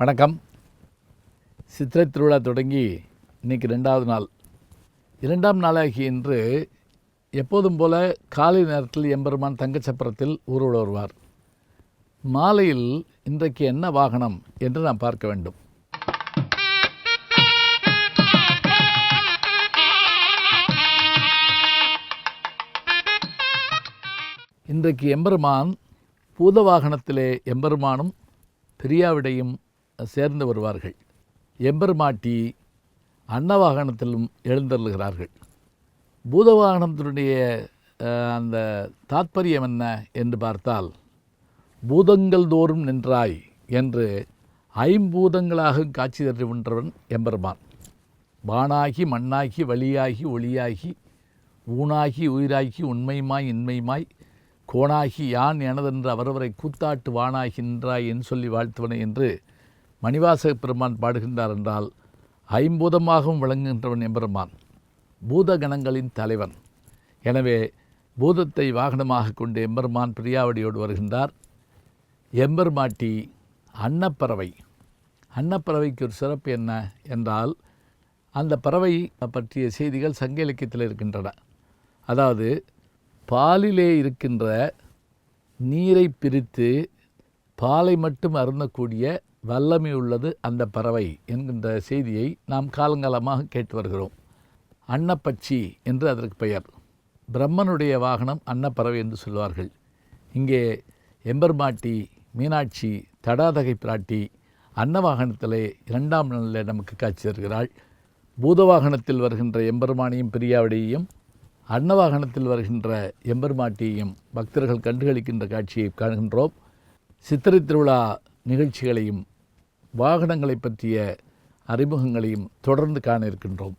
வணக்கம். சித்திரை திருவிழா தொடங்கி இன்னைக்கு ரெண்டாவது நாள். இரண்டாம் நாளாகி இன்று எப்போதும் போல காலை நேரத்தில் எம்பெருமான் தங்கச்சப்பரத்தில் ஊர்வல வருவார். மாலையில் இன்றைக்கு என்ன வாகனம் என்று நாம் பார்க்க வேண்டும். இன்றைக்கு எம்பெருமான் பூத வாகனத்திலே எம்பெருமானும் பெரியாவிடையும் சேர்ந்து வருவார்கள். எம்பெருமாட்டி அன்னவாகனத்திலும் எழுந்தருளுகிறார்கள். பூதவாகனத்தினுடைய அந்த தாத்பரியம் என்ன என்று பார்த்தால் பூதங்கள் தோறும் நின்றாய் என்று ஐம்பூதங்களாக காட்சி தருகின்றவன் எம்பெருமான். வானாகி மண்ணாகி வழியாகி ஒளியாகி ஊனாகி உயிராகி உண்மையுமாய் இன்மையுமாய் கோணாகி யான் எனதென்று அவரவரை கூத்தாட்டு வானாகி நின்றாய் என்று சொல்லி வாழ்த்துவனை என்று மணிவாசக பெருமான் பாடுகின்றார் என்றால் ஐம்பூதமாகவும் விளங்குகின்றவன் எம்பெருமான் பூதகணங்களின் தலைவன். எனவே பூதத்தை வாகனமாக கொண்டு எம்பெருமான் பிரியாவடியோடு வருகின்றார். எம்பெருமாட்டி அன்னப்பறவை. அன்னப்பறவைக்கு ஒரு சிறப்பு என்ன என்றால் அந்த பறவை பற்றிய செய்திகள் சங்க இலக்கியத்தில் இருக்கின்றன. அதாவது பாலிலே இருக்கின்ற நீரை பிரித்து பாலை மட்டும் அருந்தக்கூடிய வல்லமை உள்ளது அந்த பறவை என்கின்ற செய்தியை நாம் காலங்காலமாக கேட்டு வருகிறோம். அன்னப்பட்சி என்று அதற்கு பெயர். பிரம்மனுடைய வாகனம் அன்னப்பறவை என்று சொல்வார்கள். இங்கே எம்பர்மாட்டி மீனாட்சி தடாதகை பிராட்டி அன்னவாகனத்திலே இரண்டாம் நாளில் நமக்கு காட்சி தருகிறாள். பூதவாகனத்தில் வருகின்ற எம்பெருமானையும் பிரியாவிடையையும் அன்னவாகனத்தில் வருகின்ற எம்பெருமாட்டியையும் பக்தர்கள் கண்டுகளிக்கின்ற காட்சியை காண்கின்றோம். சித்திரை திருவிழா நிகழ்ச்சிகளையும் வாகனங்களை பற்றிய அறிமுகங்களையும் தொடர்ந்து காண இருக்கின்றோம்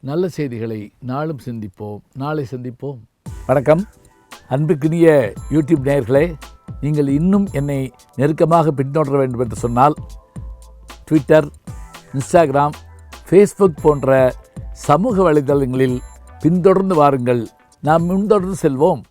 நல்ல செய்திகளை நாளும் சிந்திப்போம். நாளை சந்திப்போம். வணக்கம். அன்புக்குரிய யூடியூப் நேயர்களே நீங்கள் இன்னும் என்னை நெருக்கமாக பின்தொடர வேண்டும் என்று சொன்னால் ட்விட்டர் இன்ஸ்டாகிராம் ஃபேஸ்புக் போன்ற சமூக வலைதளங்களில் பின்தொடர்ந்து வாருங்கள். நாம் முன்தொடர்ந்து செல்வோம்.